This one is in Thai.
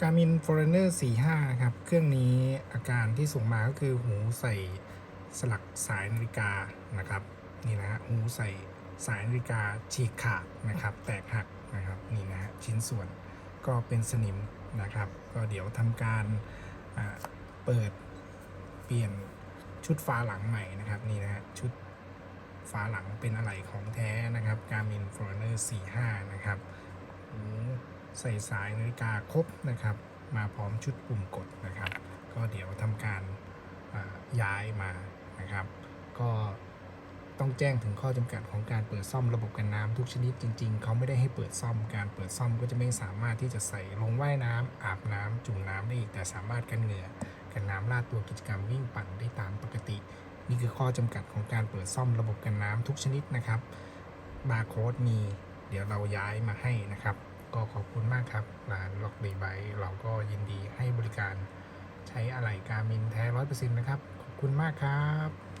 Garmin Foreigner 45 นะครับ เครื่องนี้อาการที่ส่งมาก็คือหูใส่สลักสายนาฬิกานะครับ นี่นะฮะหูใส่สายนาฬิกาฉีกขาดนะครับ แตกหักนะครับนี่นะฮะชิ้นส่วนก็เป็นสนิมนะครับ ก็เดี๋ยวทำการเปิดเปลี่ยนชุดฟ้าหลังใหม่นะครับนี่นะฮะชุดฟ้าหลังเป็นอะไรของแท้นะครับ Garmin Foreigner 45 นะครับ ใส่สายนาฬิกาครบนะครับ มาพร้อมชุดปุ่มกดนะครับ ก็เดี๋ยวทำการย้ายมานะครับ ก็ต้องแจ้งถึงข้อจำกัดของการเปิดซ่อมระบบกันน้ำทุกชนิดจริง ๆ เขาไม่ได้ให้เปิดซ่อม การเปิดซ่อมก็จะไม่สามารถที่จะใส่ลงว่ายน้ำอาบน้ำจุ่มน้ำได้อีก แต่สามารถกันเหงื่อกันน้ำลาดตัวกิจกรรมวิ่งปั่นได้ตามปกติ นี่คือข้อจำกัดของการเปิดซ่อมระบบกันน้ำทุกชนิดนะครับบาร์โค้ดมี เดี๋ยวเราย้ายมาให้นะครับ ก็ขอบคุณมากครับ ร้านล็อกดีไบเราก็ยินดีให้บริการใช้อะไหล่การมินแท้ร้อยเปอร์เซ็นต์นะครับ ขอบคุณมากครับ